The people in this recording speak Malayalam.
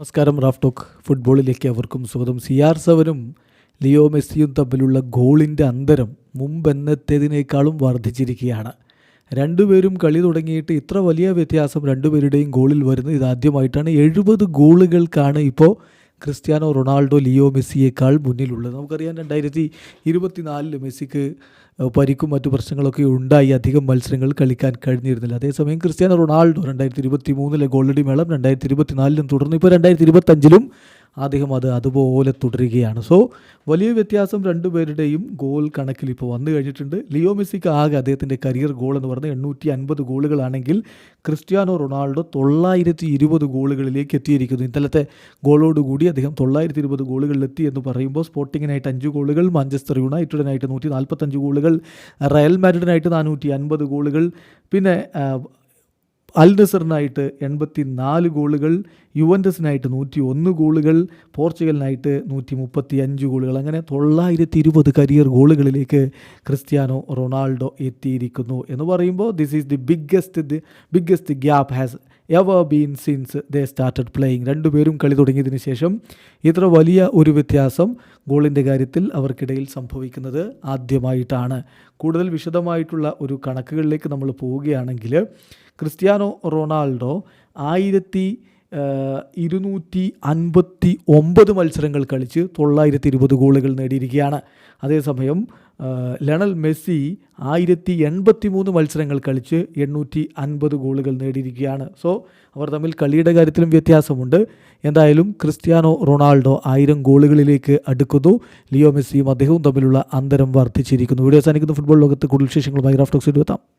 നമസ്കാരം റാഫ് ടോക്ക് ഫുട്ബോളിലേക്ക് അവർക്കും സ്വാഗതം. സി ആർ സെവനും ലിയോ മെസ്സിയും തമ്മിലുള്ള ഗോളിന്റെ അന്തരം മുമ്പെന്നത്തേതിനേക്കാളും വർദ്ധിച്ചിരിക്കുകയാണ്. രണ്ടുപേരും കളി തുടങ്ങിയിട്ട് ഇത്ര വലിയ വ്യത്യാസം രണ്ടുപേരുടെയും ഗോളിൽ വരുന്നത്. ഇതാദ്യമായിട്ടാണ് എഴുപത് ഗോളുകൾക്കാണ് ഇപ്പോൾ ക്രിസ്ത്യാനോ റൊണാൾഡോ ലിയോ മെസ്സിയേക്കാൾ മുന്നിലുള്ളത്. നമുക്കറിയാം രണ്ടായിരത്തി ഇരുപത്തിനാലിൽ മെസ്സിക്ക് പരിക്കും മറ്റു പ്രശ്നങ്ങളൊക്കെ ഉണ്ടായി. അധികം മത്സരങ്ങൾ കളിക്കാൻ കഴിഞ്ഞിരുന്നില്ല. അതേസമയം ക്രിസ്ത്യാനോ റൊണാൾഡോ രണ്ടായിരത്തി ഇരുപത്തി മൂന്നിലെ ഗോൾഡി മേളം രണ്ടായിരത്തി ഇരുപത്തിനാലിലും തുടർന്ന് ഇപ്പോൾ രണ്ടായിരത്തി ഇരുപത്തഞ്ചിലും അദ്ദേഹം അത് അതുപോലെ തുടരുകയാണ്. സോ വലിയ വ്യത്യാസം രണ്ടുപേരുടെയും ഗോൾ കണക്കിൽ ഇപ്പോൾ വന്നു കഴിഞ്ഞിട്ടുണ്ട്. ലിയോ മെസ്സിക്ക് ആകെ അദ്ദേഹത്തിന്റെ കരിയർ ഗോൾ എന്ന് പറഞ്ഞാൽ എണ്ണൂറ്റി അൻപത് ഗോളുകളാണെങ്കിൽ ക്രിസ്ത്യാനോ റൊണാൾഡോ തൊള്ളായിരത്തി ഇരുപത് ഗോളുകളിലേക്ക് എത്തിയിരിക്കുന്നു. ഇന്നലത്തെ ഗോളോടുകൂടി അദ്ദേഹം തൊള്ളായിരത്തി ഇരുപത് ഗോളുകളിലെത്തി എന്ന് പറയുമ്പോൾ സ്പോർട്ടിങ്ങിനായിട്ട് അഞ്ച് ഗോളുകൾ മാഞ്ചസ്റ്റർ യുണൈറ്റഡിനായിട്ട് നൂറ്റി നാൽപ്പത്തഞ്ച് ഗോളുകൾ റയൽ മാഡ്രിഡിനായിട്ട് നാനൂറ്റി അൻപത് ഗോളുകൾ പിന്നെ അൽ നസറിനായിട്ട് എൺപത്തി നാല് ഗോളുകൾ യുവന്റസിനായിട്ട് നൂറ്റി ഒന്ന് ഗോളുകൾ പോർച്ചുഗലിനായിട്ട് നൂറ്റി മുപ്പത്തി അഞ്ച് ഗോളുകൾ. അങ്ങനെ തൊള്ളായിരത്തി ഇരുപത് കരിയർ ഗോളുകളിലേക്ക് ക്രിസ്ത്യാനോ റൊണാൾഡോ എത്തിയിരിക്കുന്നു എന്ന് പറയുമ്പോൾ this is the biggest the biggest gap has ever been since they started playing രണ്ടുപേരും കളി തുടങ്ങിയതിന് ശേഷം ഇത്ര വലിയ ഒരു വ്യത്യാസം ഗോളിന്റെ കാര്യത്തിൽ അവർക്കിടയിൽ സംഭവിക്കുന്നത് ആദ്യമായിട്ടാണ്. കൂടുതൽ വിശദമായിട്ടുള്ള ഒരു കണക്കുകളിലേക്ക് നമ്മൾ പോവുകയാണെങ്കിൽ ക്രിസ്ത്യാനോ റൊണാൾഡോ ആയിരത്തി ഇരുന്നൂറ്റി അൻപത്തി ഒമ്പത് മത്സരങ്ങൾ കളിച്ച് തൊള്ളായിരത്തി ഇരുപത് ഗോളുകൾ നേടിയിരിക്കുകയാണ്. അതേസമയം ലണൽ മെസ്സി ആയിരത്തി എൺപത്തി മൂന്ന് മത്സരങ്ങൾ കളിച്ച് എണ്ണൂറ്റി അൻപത് ഗോളുകൾ നേടിയിരിക്കുകയാണ്. സോ അവർ തമ്മിൽ കളിയുടെ കാര്യത്തിലും വ്യത്യാസമുണ്ട്. എന്തായാലും ക്രിസ്ത്യാനോ റൊണാൾഡോ ആയിരം ഗോളുകളിലേക്ക് അടുക്കുന്നു. ലിയോ മെസ്സിയും അദ്ദേഹവും തമ്മിലുള്ള അന്തരം വർദ്ധിച്ചിരിക്കുന്നു. വീഡിയോ സാധിക്കുന്ന ഫുട്ബോൾ ലോകത്ത് കൂടുതൽ വിശേഷങ്ങളുമായി റാഫ്റ്റോക്സ് എത്താം.